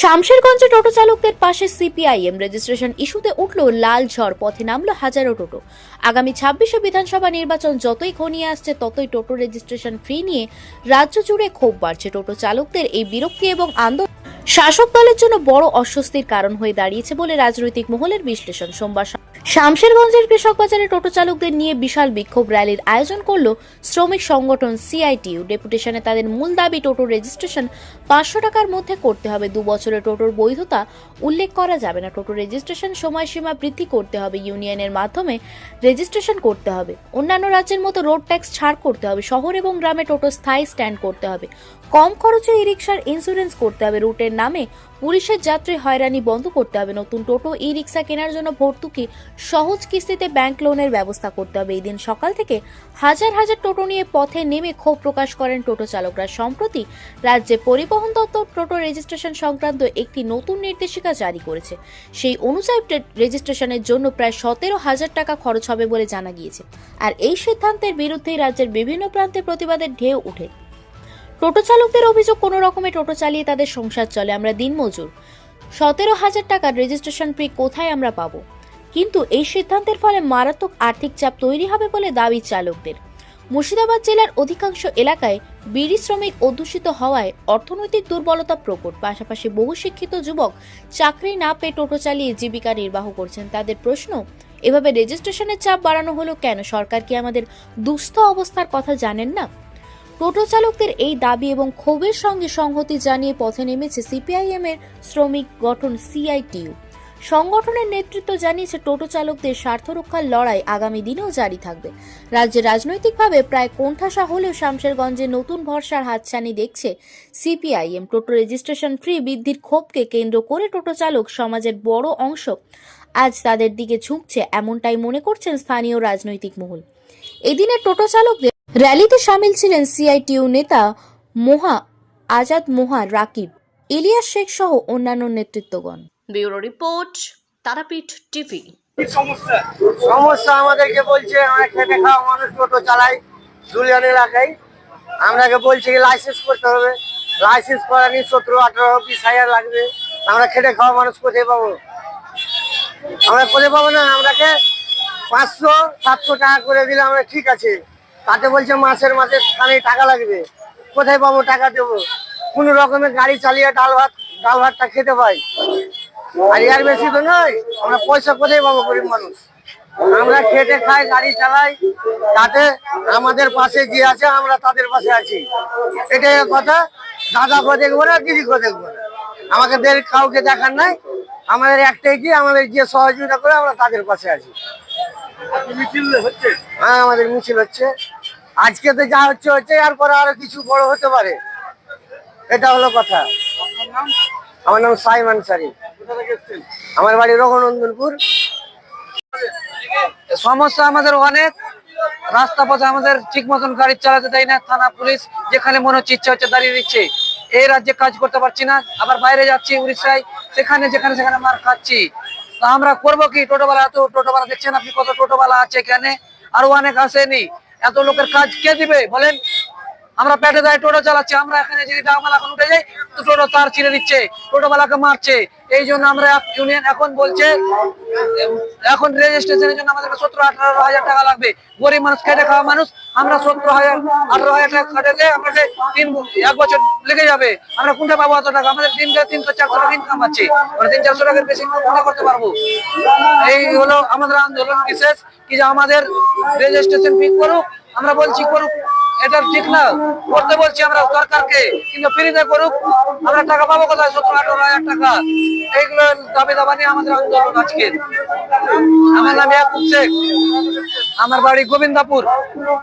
শামশেরগঞ্জে টোটো চালকদের পাশে CPIM registration ইস্যুতে উঠল লাল ঝড়, পথে নামলো হাজারো টোটো। আগামী ছাব্বিশে বিধানসভা নির্বাচন যতই ঘনিয়ে আসছে, ততই টোটো রেজিস্ট্রেশন ফ্রি নিয়ে রাজ্য জুড়ে ক্ষোভ বাড়ছে। টোটো চালকদের এই বিরক্তি এবং আন্দোলন শাসক দলের জন্য বড় অস্বস্তির কারণ হয়ে দাঁড়িয়েছে বলে রাজনৈতিক মহলের বিশ্লেষণ সোমবার শামশেরগঞ্জের কৃষক বাজারে টোটো চালকদের নিয়ে বিশাল বিক্ষোভ র্যালির আয়োজন করল শ্রমিক সংগঠন সিআইটিউ। ডেপুটেশনে তাদের মূল দাবি টোটো রেজিস্ট্রেশন পাঁচশো টাকার মধ্যে করতে হবে, দু বছরের টোটোর বৈধতা উল্লেখ করা যাবে না। টোটো রেজিস্ট্রেশন সময়সীমা বৃদ্ধি করতে হবে, ইউনিয়নের মাধ্যমে রেজিস্ট্রেশন করতে হবে। অন্যান্য রাজ্যের মতো রোড ট্যাক্স ছাড় করতে হবে, শহর এবং গ্রামে টোটো স্থায়ী স্ট্যান্ড করতে হবে। কম খরচে ই রিক্সার ইন্স্যুরেন্স করতে হবে, রুটের নামে পুলিশের যাত্রী হয়রানি বন্ধ করতে হবে। নতুন টোটো ই রিক্সা কেনার জন্য ভর্তুকি, সহজ কিস্তিতে ব্যাংক লোনের ব্যবস্থা করতে হবে। এই দিন সকাল থেকে হাজার হাজার টোটো নিয়ে পথে নেমে ক্ষোভ প্রকাশ করেন টোটো চালকরা। সম্প্রতি রাজ্যে পরিবহন দপ্তর টোটো রেজিস্ট্রেশন সংক্রান্ত একটি নতুন নির্দেশিকা জারি করেছে। সেই অনুযায়ী রেজিস্ট্রেশনের জন্য প্রায় সতেরো হাজার টাকা খরচ হবে বলে জানা গিয়েছে। আর এই সিদ্ধান্তের বিরুদ্ধেই রাজ্যের বিভিন্ন প্রান্তে প্রতিবাদের ঢেউ উঠে। টোটো চালকদের অভিযোগ, কোনো রকমে টোটো চালিয়ে তাদের সংসার চলে। আমরা দিনমজুর সতেরো হাজার টাকার রেজিস্ট্রেশন ফি কোথায় আমরা পাবো? কিন্তু এই সিদ্ধান্তের ফলে মারাত্মক আর্থিক চাপ তৈরি হবে বলে দাবি চালকদের। মুর্শিদাবাদ জেলার অধিকাংশ এলাকায় বিড়ি শ্রমিক অধ্যুষিত হওয়ায় অর্থনৈতিক দুর্বলতা প্রকট। পাশাপাশি বহু শিক্ষিত যুবক চাকরি না পেয়ে টোটো চালিয়ে জীবিকা নির্বাহ করছেন। তাদের প্রশ্ন, এভাবে রেজিস্ট্রেশনের চাপ বাড়ানো হলো কেন? সরকার কি আমাদের দুস্থ অবস্থার কথা জানেন না? টোটো চালকদের এই দাবি এবং ক্ষোভের সঙ্গে সংহতি জানিয়ে পথে নেমেছে সিপিআইএম এর শ্রমিক গঠন সিআইটিউ সংগঠনের নেতৃত্ব জানিয়েছে টোটো চালকদের স্বার্থ রক্ষার লড়াই আগামী দিনেও জারি থাকবে। রাজ্যে রাজনৈতিকভাবে প্রায় কোণঠাসা হলেও শামশেরগঞ্জে নতুন ভরসার হাতছানি দেখছে সিপিআইএম। টোটো রেজিস্ট্রেশন ফ্রি বৃদ্ধির ক্ষোভকে কেন্দ্র করে টোটো চালক সমাজের বড় অংশ আজ তাদের দিকে ঝুঁকছে, এমনটাই মনে করছেন স্থানীয় রাজনৈতিক মহল। এদিনের টোটো চালকদের র্যালিতে সামিল ছিলেন সিআইটিউ নেতা মোহা আজাদ মোহা রাকিব ইলিয়াস শেখ সহ অন্যান্য নেতৃত্বগণ। Bureau report Tarapith TV. সমস্যা? আমাদেরকে বলছে আমরা খেটে খাওয়া মানুষ টোটো চালাই দুলিয়ান এলাকায়। আমরাকে বলছি লাইসেন্স করতে হবে। লাইসেন্স করা নিয়ে সতেরো আঠারো বিশ হাজার লাগবে। আমরা খেটে খাওয়া মানুষ কোথায় পাবো? আমরা কোথায় পাবো না? আমরাকে পাঁচশো সাতশো টাকা করে দিলে আমরা ঠিক আছে। তাতে বলছে মাসের মাসে খানে টাকা লাগবে। কোথায় পাবো টাকা দেবো? কোনো রকমের গাড়ি চালিয়ে ডাল ভাত ডাল ভাতটা খেতে পাই। আর এর বেশি তো নয় আমরা পয়সা কোথায় পাবো গরিব মানুষ? আমরা খেটে খাই গাড়ি চালাই তাতে আমাদের পাশে যে আছে আমরা তাদের পাশে আছি। এটাই কথা। দাদাকে দেখব না দিদিকে দেখব না। আমাকে দের কাউকে দেখার নাই। আমাদের একটাই কি আমাদের যে সহযোগিতা করে আমরা তাদের পাশে আছি। মিছিল হচ্ছে? হ্যাঁ আমাদের মিছিল হচ্ছে। আজকে তো যা হচ্ছে হচ্ছে, এরপরে আরও কিছু বড় হতে পারে। এটা হলো কথা। আমার নাম সাইম আনসারি আমার বাড়ি রঘুনন্দনপুর। সমস্যা আমাদের অনেক। রাস্তা পথে আমাদের ঠিক মতন গাড়ি চালাতে দেয় না, থানা পুলিশ, যেখানে মনে হচ্ছে ইচ্ছা হচ্ছে দাঁড়িয়ে দিচ্ছে। এই রাজ্যে কাজ করতে পারছি না, আবার বাইরে যাচ্ছি উড়িষ্যায় সেখানে যেখানে সেখানে মার খাচ্ছি। তা আমরা করব কি? টোটোওয়ালা এত টোটোওয়ালা দেখছেন আপনি কত টোটোওয়ালা আছে এখানে? আরও অনেক আসেনি। এত লোকের কাজ কে দিবে বলেন? আমরা পেটে দেয় টোটো চালাচ্ছি, আমরা এখানে যদি উঠে যাই, তো টোটো তার ছিঁড়ে দিচ্ছে, টোটোওয়ালাকে মারছে। এই জন্য আমরা ইউনিয়ন এখন বলছে, এখন রেজিস্ট্রেশনের জন্য আমাদের সতেরো, আঠারো হাজার টাকা লাগবে। গরিব মানুষ, খেটে খাওয়া মানুষ, আমরা সতেরো হাজার, আঠারো হাজার টাকা খাটালে আমাকে তিন এক বছর লেগে যাবে। আমরা কোনটা পাবো অত টাকা? আমাদের দিনকে তিনশো, চারশো টাকা ইনকাম আছে। আমরা তিন, চারশো টাকার বেশি কোনটা করতে পারব? এই হলো আমাদের আন্দোলন বিশেষ কি যে আমাদের রেজিস্ট্রেশন ফি করুক, আমরা বলছি করুক। এটা ঠিক না। করতে বলছি আমরা সরকারকে, কিন্তু ফ্রিতে করুক, আমরা টাকা পাবো কোথায়? সতেরো, আঠারো হাজার টাকা। এইগুলো দাবি দাবা নিয়ে আমাদের আন্দোলন আজকে। আমার নাম ইয়াকুব শেখ। আমার বাড়ি গোবিন্দাপুর।